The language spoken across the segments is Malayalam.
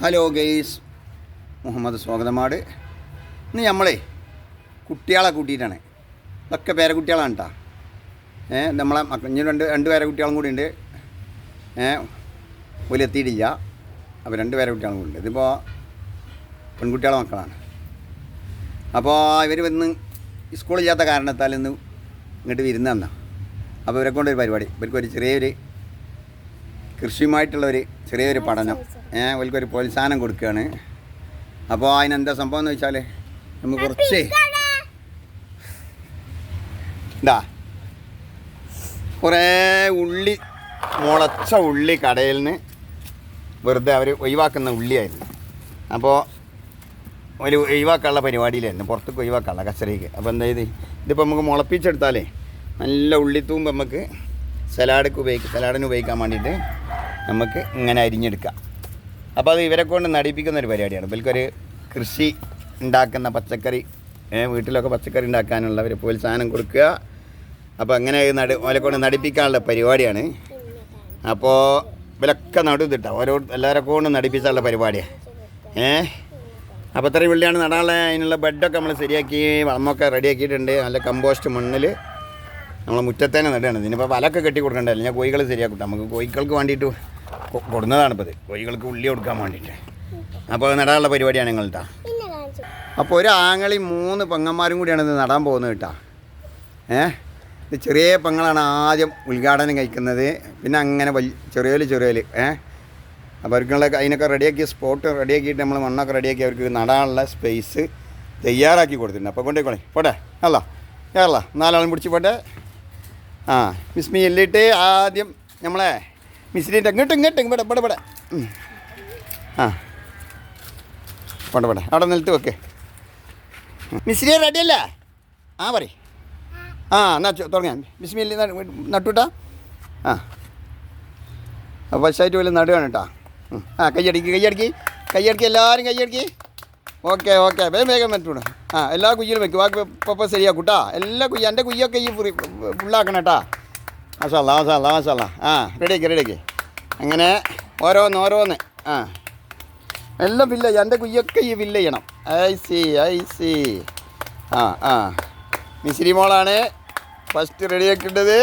ഹലോ ഗെയ്സ് മുഹമ്മദ് സ്വാഗതമാട് ഇന്ന് നമ്മളെ കുട്ടികളെ കൂട്ടിയിട്ടാണ്. ഇതൊക്കെ പേരക്കുട്ടികളാണ് കേട്ടോ ഏ നമ്മളെ ഇനി രണ്ട് രണ്ട് പേരക്കുട്ടികളും കൂടി ഉണ്ട്. ഏ ഒലെത്തിയിട്ടില്ല അപ്പോൾ രണ്ട് പേരക്കുട്ടികളും കൂടി ഉണ്ട്. ഇതിപ്പോൾ പെൺകുട്ടികളെ മക്കളാണ്. അപ്പോൾ ഇവർ വന്ന് സ്കൂളില്ലാത്ത കാരണത്താൽ ഇന്ന് ഇങ്ങോട്ട് വിരുന്ന് അപ്പോൾ ഇവരെ കൊണ്ടൊരു പരിപാടി. ഇവർക്കൊരു ചെറിയൊരു കൃഷിയുമായിട്ടുള്ള ഒരു ചെറിയൊരു പഠനം. ഏഹ് അവർക്കൊരു പ്രോത്സാഹനം കൊടുക്കുകയാണ് അപ്പോൾ അതിനെന്താ സംഭവം എന്ന് വെച്ചാൽ നമുക്ക് കുറച്ച് ഇതാ. കുറേ ഉള്ളി മുളച്ച ഉള്ളി കടയിൽ നിന്ന് വെറുതെ അവർ ഒഴിവാക്കുന്ന ഉള്ളിയായിരുന്നു. അപ്പോൾ ഒരു ഒഴിവാക്കാനുള്ള പരിപാടിയിലായിരുന്നു. പുറത്തേക്ക് ഒഴിവാക്കാനുള്ള കച്ചറയ്ക്ക് അപ്പോൾ എന്താ ഇത്? ഇതിപ്പോൾ നമുക്ക് മുളപ്പിച്ചെടുത്താലേ നല്ല ഉള്ളിത്തൂമ്പ് നമുക്ക് സലാഡ്ക്ക് ഉപയോഗിക്കാം സലാഡിന് ഉപയോഗിക്കാൻ വേണ്ടിയിട്ട് നമുക്ക് ഇങ്ങനെ അരിഞ്ഞെടുക്കാം. അപ്പോൾ അത് ഇവരെ കൊണ്ട് നടിപ്പിക്കുന്ന ഒരു പരിപാടിയാണ്. ഇവർക്കൊരു കൃഷി ഉണ്ടാക്കുന്ന പച്ചക്കറി വീട്ടിലൊക്കെ പച്ചക്കറി ഉണ്ടാക്കാനുള്ള ഒരു പ്രോത്സാഹനം കൊടുക്കുക. അപ്പോൾ അങ്ങനെ നട കൊണ്ട് നടിപ്പിക്കാനുള്ള പരിപാടിയാണ്. അപ്പോൾ ഇവരൊക്കെ നടുതിട്ട ഓരോ എല്ലാവരെ കൊണ്ട് നടിപ്പിച്ചാലുള്ള പരിപാടിയാണ് ഏ അപ്പോൾ ഇത്രയും വെള്ളിയാണ് നടാനുള്ള. അതിനുള്ള ബെഡൊക്കെ നമ്മൾ ശരിയാക്കി വളമൊക്കെ റെഡിയാക്കിയിട്ടുണ്ട് നല്ല കമ്പോസ്റ്റ് മണ്ണിൽ നമ്മൾ മുറ്റത്തേനെ നടുകയാണ്. ഇതിനിപ്പോൾ വലൊക്കെ കെട്ടി കൊടുക്കണ്ടല്ലോ? ഞാൻ കോഴികൾ ശരിയാക്കട്ടെ. നമുക്ക് കോഴികൾക്ക് വേണ്ടിയിട്ട് കൊടുന്നതാണ് ഇപ്പോൾ ഇത് കോഴികൾക്ക് ഉള്ളി കൊടുക്കാൻ വേണ്ടിയിട്ട് അപ്പോൾ നടാനുള്ള പരിപാടിയാണ് ഞങ്ങൾ കേട്ടോ അപ്പോൾ ഒരു ആങ്ങളി മൂന്ന് പെങ്ങന്മാരും കൂടിയാണ് ഇത് നടാൻ പോകുന്നത് കേട്ടോ. ഏഹ് ഇത് ചെറിയ പെങ്ങളാണ് ആദ്യം ഉദ്ഘാടനം കഴിക്കുന്നത്. പിന്നെ അങ്ങനെ വലിയ ചെറിയ ചെറിയ ഏഹ് അപ്പോൾ അവർക്കുള്ള അതിനൊക്കെ റെഡിയാക്കി സ്പോട്ട് റെഡിയാക്കിയിട്ട് നമ്മൾ മണ്ണൊക്കെ റെഡിയാക്കി അവർക്ക് നടാനുള്ള സ്പേസ് തയ്യാറാക്കി കൊടുത്തിട്ടുണ്ട്. അപ്പോൾ കൊണ്ടേക്കോളെ. പോട്ടെ. അല്ല. കേരള. നാലാളും പിടിച്ച് പോട്ടെ. ആ മിസ്മി എല്ലിട്ട് ആദ്യം നമ്മളെ മിസ്രിന്റെ ഇങ്ങോട്ട് ഇങ്ങോട്ട് ഇവിടെ ഇവിടെ ഇവിടെ ആ. പോട്ടെ പോട്ടെ അവിടെ നിലത്ത് വെക്ക്. മിസ്രി റെഡിയല്ലേ? ആ പറ ആ എന്നാ തുടങ്ങാം ബിസ്മി നട്ടുട്ടാ? ആ. ഫസ്റ്റായിട്ട് വലിയ നടുകയാണ് കേട്ടോ. ആ കയ്യടിക്ക് കയ്യടിക്ക്. കയ്യടിക്ക് എല്ലാവരും കയ്യടിക്ക്. Okay okay. വേഗം വേഗം നട്ടുവിടും. ആ എല്ലാ കുയ്യിലും വെക്കും. ബാക്കി ഇപ്പോൾ ശരിയാക്കൂട്ടാ എല്ലാ കുയ്യ എന്റെ കുയ്യൊക്കെ ഈ ഫുള്ളാക്കണം കേട്ടാ മാഷാല്ല മാഷാല്ല മാഷാല്ല ആ റെഡിയാക്കി റെഡിയാക്കി അങ്ങനെ ഓരോന്ന് ഓരോന്ന് ആ എല്ലാം ഫില്ല് ചെയ്യാം എന്റെ കുയ്യൊക്കെ ഈ ഫില്ല് ചെയ്യണം ഐ സി ഐ സി ആ ആ മിശ്രി മോളാണ് ഫസ്റ്റ് റെഡിയാക്കേണ്ടത്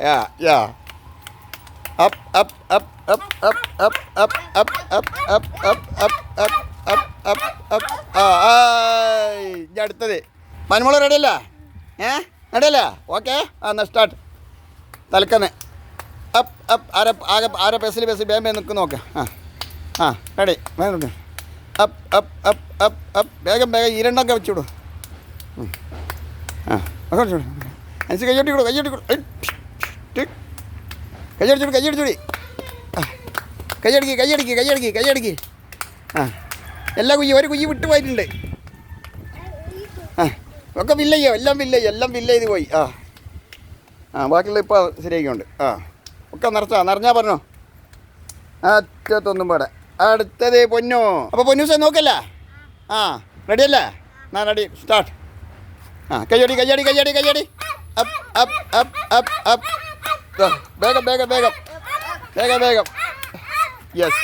യാ യാ up up up up, up, up, up, up, up, up, up, up, up, up, up, up. ആ അടുത്തത് മനുമോൾ റെഡിയല്ല ഏ റെഡിയല്ല ഓക്കെ ആ എന്നാൽ സ്റ്റാർട്ട് തലക്കന്ന്. അപ്പ് അപ്പ് ആരെ ആകെ ആരെ പെസിൽ പെസിൽ വേഗം വേഗം നിൽക്കും നോക്കാം. ആ ആ റെഡി വേഗം നോക്ക് up up up up up. വേഗം വേഗം ഇരണ്ടൊക്കെ രണ്ടൊക്കെ വെച്ചുവിടും. ആ ഒക്കെ വെച്ചുവിടും അനുസരിച്ച് കയ്യോട്ടിക്കൂടും കൊടു കയ്യടിച്ചോടി കയ്യടിച്ചോടി. കയ്യടിക്ക് കയ്യടിക്ക് കയ്യടിക്ക് കയ്യടിക്ക്. ആ എല്ലാ കുഞ്ഞി ഒരു കുഞ്ഞി വിട്ടു പോയിട്ടുണ്ട്. ആ ഒക്കെ വില്ലയ്യോ എല്ലാം വില്ലയ്യോ എല്ലാം ബില്ല് ചെയ്ത് പോയി. ആ. ആ ബാക്കിയുള്ള ഇപ്പോൾ ശരിയാക്കിയുണ്ട് ആ ഒക്കെ നിറച്ചാ നിറഞ്ഞാൽ പറഞ്ഞോ. അറ്റത്തൊന്നും പാടെ. അടുത്തത് പൊന്നു. അപ്പോൾ പൊന്നു സാർ നോക്കല്ല? ആ റെഡിയല്ലേ? ആ റെഡി സ്റ്റാർട്ട് ആ കയ്യടി കയ്യടി കയ്യടി കയ്യടി. വേഗം വേഗം വേഗം. വേഗം വേഗം. യെസ്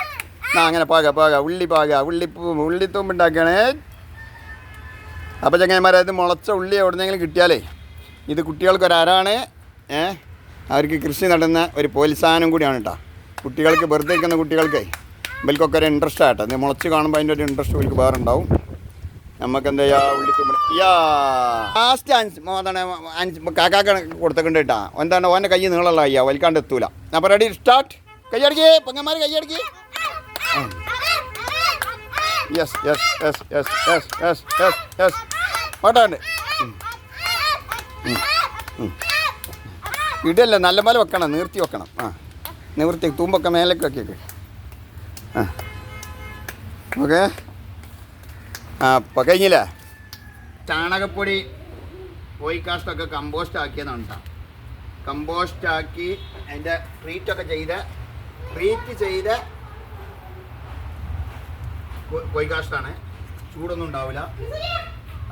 ആ അങ്ങനെ പാക പാക. ഉള്ളി പാക. ഉള്ളിപ്പൂ ഉള്ളിത്തൂമ്പുണ്ടാക്കണേ അപ്പോൾ ചങ്ങന്മാരെ ഇത് മുളച്ച ഉള്ളി എവിടെന്നെങ്കിലും കിട്ടിയാലേ ഇത് കുട്ടികൾക്ക് ഒരു അരാണ് ഏ അവർക്ക് കൃഷി നടുന്ന ഒരു പ്രോത്സാഹനം കൂടിയാണ് കേട്ടോ കുട്ടികൾക്ക് വെറുതെ ഇരിക്കുന്ന കുട്ടികൾക്ക് ഇവർക്കൊക്കെ ഒരു ഇൻട്രസ്റ്റ് ആട്ടോ. ഇത് മുളച്ച് കാണുമ്പോൾ അതിന്റെ ഒരു ഇൻട്രസ്റ്റ് ഇവർക്ക് വേറെ ഉണ്ടാവും. നമുക്ക് എന്താ ചെയ്യാ ഉള്ളിക്ക് ലാസ്റ്റ് അഞ്ച് എന്താണ് അഞ്ച് കാക്കാക്ക കൊടുത്തിട്ടുണ്ട് കേട്ടാ എന്താണ് ഓന്റെ കൈ നീളമുള്ള കയ്യാ വലിക്കാണ്ട് എത്തൂല. അപ്പോൾ റെഡി സ്റ്റാർട്ട് കൈയടിക്ക് പെങ്ങന്മാർ കൈയടിക്ക് yes yes yes yes yes yes yes yes പാട്ടാണ്ട് ഇടല്ല നല്ല പോലെ വെക്കണം നീർത്തി വെക്കണം. ആ നിവൃത്തി തൂമ്പൊക്കെ മേലേക്ക് വെക്കേക്ക്. ആ. ഓക്കെ. ആ അപ്പം കഴിഞ്ഞില്ലേ? ചാണകപ്പൊടി കോഴിക്കാഷ്ടൊക്കെ കമ്പോസ്റ്റ് ആക്കിയതാണ് കമ്പോസ്റ്റ് ആക്കി അതിന്റെ ട്രീറ്റൊക്കെ ചെയ്ത് ട്രീറ്റ് ചെയ്ത് കോഴിക്കാഷ്ടാണ്. ചൂടൊന്നും ഉണ്ടാവില്ല.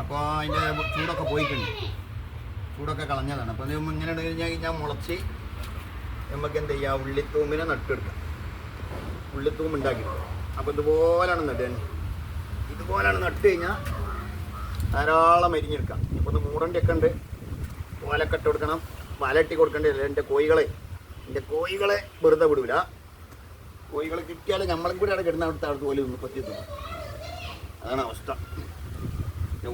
അപ്പോൾ അതിന്റെ ചൂടൊക്കെ പോയിട്ടുണ്ട്. ചൂടൊക്കെ കളഞ്ഞതാണ്. അപ്പോൾ ഇത് ഇങ്ങനെ ഇട്ട് കഴിഞ്ഞാൽ കഴിഞ്ഞാൽ മുളച്ച് നമുക്ക് എന്ത് ചെയ്യാം? ഉള്ളിത്തൂമിനെ നട്ടെടുക്കാം. ഉള്ളിത്തൂമ് ഉണ്ടാക്കി അപ്പോൾ ഇതുപോലെയാണ് നട്ടുക ഇതുപോലെയാണ് നട്ട് കഴിഞ്ഞാൽ ധാരാളം അരിഞ്ഞെടുക്കാം. ഇപ്പോൾ ഒന്ന് മൂടന്റെ ഒക്കെ ഉണ്ട് ഓലൊക്കെ ഇട്ട് കൊടുക്കണം. വലട്ടി കൊടുക്കേണ്ടി വരില്ല. എന്റെ കോഴികളെ എന്റെ കോഴികളെ വെറുതെ വിടൂല. കോഴികളെ കിട്ടിയാൽ നമ്മളും കൂടി അവിടെ കിടന്ന അവിടുത്തെ അവിടുത്തെ പോലെ ഒന്ന് പറ്റി അതാണ് അവസ്ഥ.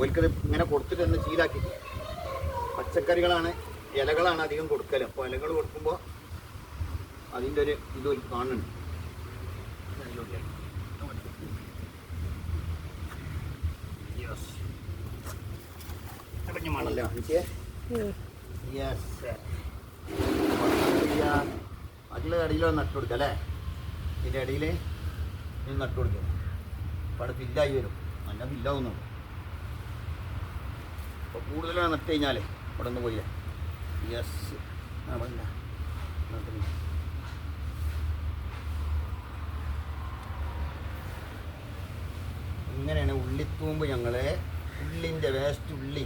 ഓൽക്കത് ഇങ്ങനെ കൊടുത്തിട്ട് തന്നെ ചീലാക്കി പച്ചക്കറികളാണ് ഇലകളാണ് അധികം കൊടുക്കൽ അപ്പോൾ ഇലകൾ കൊടുക്കുമ്പോൾ അതിന്റെ ഒരു ഇത് കാണുന്നുണ്ട്. മണല്ലോ എനിക്ക് അതിലെ അടിയിലോ നട്ടു കൊടുക്കുക അല്ലേ? ഇതിന്റെ ഇടയിൽ ഇത് നട്ടു കൊടുക്കുക അപ്പോൾ അവിടെ ഫില്ലായി വരും. നല്ല ഫില്ലാവുന്നുള്ളൂ അപ്പോൾ കൂടുതലാണ് നട്ട് കഴിഞ്ഞാൽ ഇവിടെ നിന്ന് പോയില്ലേ യെസ് അവിടെ. ഇങ്ങനെയാണ് ഉള്ളിത്തൂമ്പ് ഞങ്ങൾ ഉള്ളിന്റെ വേസ്റ്റ് ഉള്ളി.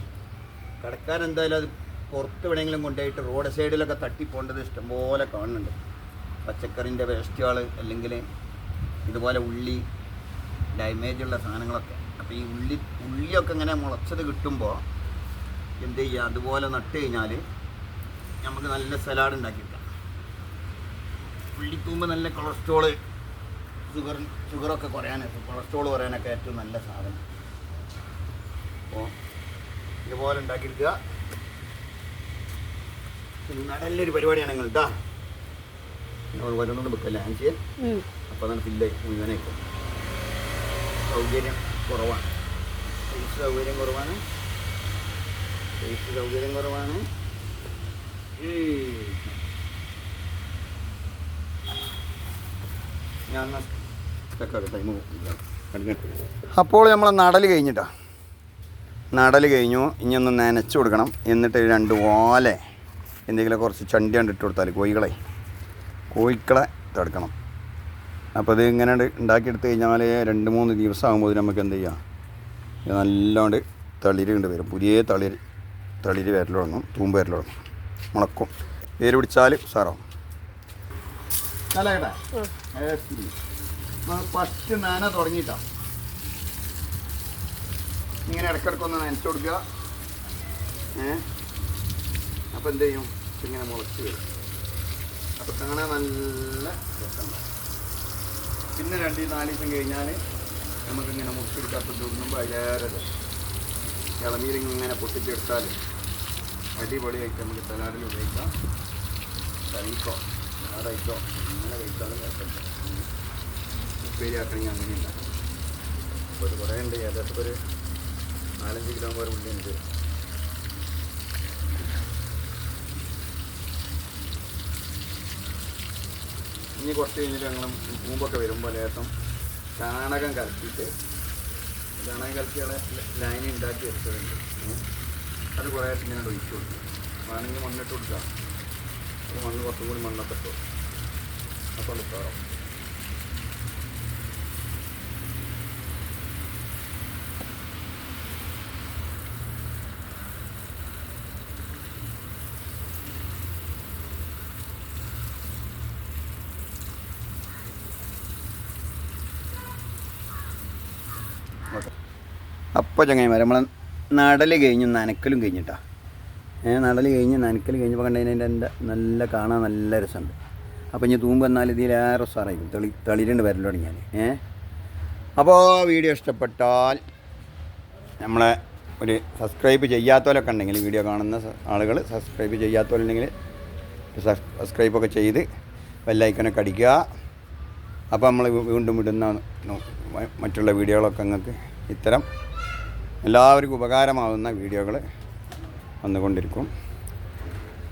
കടക്കാരെന്തായാലും അത് പുറത്ത് എവിടെയെങ്കിലും കൊണ്ടുപോയിട്ട് റോഡ് സൈഡിലൊക്കെ തട്ടിപ്പോണ്ടത് ഇഷ്ടംപോലെ കാണുന്നുണ്ട്. പച്ചക്കറിന്റെ വേസ്റ്റുകൾ അല്ലെങ്കിൽ ഇതുപോലെ ഉള്ളി ഡാമേജുള്ള സാധനങ്ങളൊക്കെ. അപ്പോൾ ഈ ഉള്ളി ഉള്ളിയൊക്കെ ഇങ്ങനെ മുളച്ചത് കിട്ടുമ്പോൾ എന്ത് ചെയ്യുക അതുപോലെ നട്ട് കഴിഞ്ഞാൽ നമുക്ക് നല്ല സലാഡ് ഉണ്ടാക്കിയെടുക്കാം ഉള്ളിത്തൂമ്പ് നല്ല കൊളസ്ട്രോൾ ഷുഗർ ഷുഗറൊക്കെ കുറയാനൊക്കെ കൊളസ്ട്രോൾ കുറയാനൊക്കെ ഏറ്റവും നല്ല സാധനം. അപ്പോൾ ഇതുപോലെ ഉണ്ടാക്കിയെടുക്കുക. നടല്ലൊരു നല്ലൊരു പരിപാടിയാണ് കേട്ടോ വരുന്നുണ്ട് ആൻസിയൻ അപ്പോൾ അതാണ് മുഴുവനായിട്ട്. സൗകര്യം കുറവാണ്. സൗകര്യം കുറവാണ്. സ്പേസ് സൗകര്യം കുറവാണ്. അപ്പോൾ നമ്മൾ നടൽ കഴിഞ്ഞിട്ടാ. നടൽ കഴിഞ്ഞു. ഇനി ഒന്ന് നനച്ചു കൊടുക്കണം. എന്നിട്ട് രണ്ട് ഓല എന്തെങ്കിലും കുറച്ച് ചണ്ടി കണ്ട് ഇട്ട് കൊടുത്താൽ കോഴികളെ കോഴിക്കളെ തടുക്കണം. അപ്പോൾ ഇത് ഇങ്ങനെ ഉണ്ടാക്കിയെടുത്ത് കഴിഞ്ഞാൽ രണ്ട് മൂന്ന് ദിവസം ആകുമ്പോൾ നമുക്ക് എന്ത് ചെയ്യാം? നല്ലോണ്ട് തളിര് കൊണ്ട് വരും. പുതിയ തളിര്. തളിര് വരൽ തുടങ്ങും തൂമ്പ് വരൽ തുടങ്ങും മുളക്കും വേര് പിടിച്ചാൽ സാറാവും ഫസ്റ്റ് നന തുടങ്ങിയിട്ടാ ഇങ്ങനെ ഇടക്കിടക്ക് ഒന്ന് നനച്ചു കൊടുക്കുക. ഏ? അപ്പോൾ എന്ത് ചെയ്യും? ഇങ്ങനെ മുളച്ച് വരും. അപ്പോൾ കാണാൻ നല്ല രസമുണ്ടാവും പിന്നെ രണ്ട് നാല് ദിവസം കഴിഞ്ഞാൽ നമുക്കിങ്ങനെ മുറിച്ചെടുക്കാത്ത തിന്നുമ്പോൾ അതിലേറെ രസം ഇളനീരിങ്ങനെ പൊട്ടിച്ചെടുത്താൽ അടിപൊളിയായിട്ട് നമുക്ക് സലാഡിൽ ഉപയോഗിക്കാം. കറിക്കോ സലാഡായിട്ടോ അങ്ങനെ കഴിച്ചാലും കുഴപ്പമില്ല. ഉപ്പേരിയാക്കണമെങ്കിൽ അങ്ങനെ ഉണ്ടാക്കാം അപ്പോൾ ഇത് കുറേ ഉണ്ട്. ഏകദേശം ഒരു നാലഞ്ച് കിലോ പോലെ ഉള്ളി ഉണ്ട്. ഇനി കുറച്ച് കഴിഞ്ഞിട്ട് ഞങ്ങൾ പൂമ്പൊക്കെ വരുമ്പോൾ ലേശം ചാണകം കലക്കിയിട്ട് ചാണകം കലക്കിയാണ് ലൈൻ ഉണ്ടാക്കി വെച്ചതുണ്ട്. അത് കുറേ ഇങ്ങനെ ഒഴിച്ചു കൊടുക്കും വേണമെങ്കിൽ മണ്ണിട്ട് കൊടുക്കാം. മണ്ണ് കുറച്ചും കൂടി മണ്ണൊക്കെ അപ്പോൾ എടുക്കാറോ അപ്പോൾ ചങ്ങായിമാരെ നമ്മളെ നടൽ കഴിഞ്ഞു നനക്കലും കഴിഞ്ഞിട്ടാ. ഏഹ് നടൽ കഴിഞ്ഞ് നനക്കൽ കഴിഞ്ഞപ്പോൾ കണ്ടതിന്റെ എന്റെ നല്ല കാണാൻ നല്ല രസമുണ്ട്. അപ്പോൾ ഇനി തൂമ്പ് വന്നാൽ ഇതിലേറെ സാറായിരിക്കും തെളി തെളിരുണ്ട് വരൽ തുടങ്ങിയാൽ. ഏഹ് അപ്പോൾ വീഡിയോ ഇഷ്ടപ്പെട്ടാൽ നമ്മളെ ഒരു സബ്സ്ക്രൈബ് ചെയ്യാത്തവരൊക്കെ ഉണ്ടെങ്കിൽ വീഡിയോ കാണുന്ന ആളുകൾ സബ്സ്ക്രൈബ് ചെയ്യാത്തവരുണ്ടെങ്കിൽ സബ്സ്ക്രൈബൊക്കെ ചെയ്ത് ബെല്ലൈക്കനൊക്കെ അടിക്കുക. അപ്പോൾ നമ്മൾ വീണ്ടും വിടുന്ന മറ്റുള്ള വീഡിയോകളൊക്കെ നിങ്ങൾക്ക് ഇത്തരം എല്ലാവർക്കും ഉപകാരമാകുന്ന വീഡിയോകൾ വന്നുകൊണ്ടിരിക്കും.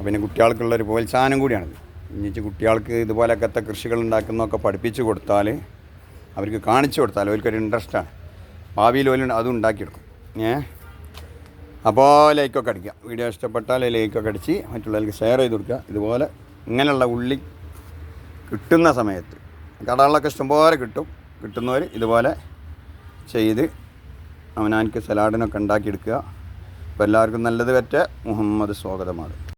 പിന്നെ കുട്ടികൾക്കുള്ളൊരു പ്രോത്സാഹനം കൂടിയാണ്. ഇനിച്ച് കുട്ടികൾക്ക് ഇതുപോലൊക്കത്തെ കൃഷികൾ ഉണ്ടാക്കുന്നതൊക്കെ പഠിപ്പിച്ചു കൊടുത്താൽ അവർക്ക് കാണിച്ചു കൊടുത്താൽ അവർക്കൊരു ഇൻട്രസ്റ്റാണ്. ഭാവിയിൽ പോലും അതും ഉണ്ടാക്കിയെടുക്കും. ഏ? അപ്പോൾ ലൈക്കൊക്കെ അടിക്കാം വീഡിയോ ഇഷ്ടപ്പെട്ടാൽ ലൈക്കൊക്കെ അടിച്ച് മറ്റുള്ളവർക്ക് ഷെയർ ചെയ്ത് കൊടുക്കുക. ഇതുപോലെ ഇങ്ങനെയുള്ള ഉള്ളി കിട്ടുന്ന സമയത്ത് കടകളിലൊക്കെ ഇഷ്ടംപോലെ കിട്ടും. കിട്ടുന്നവർ ഇതുപോലെ ചെയ്ത് അവനാనికి സലാഡിനൊക്കെ ഉണ്ടാക്കിയെടുക്കുക. അപ്പോൾ എല്ലാവർക്കും നല്ലത് പറ്റ. മുഹമ്മദ് സ്വാഗതമാണ്.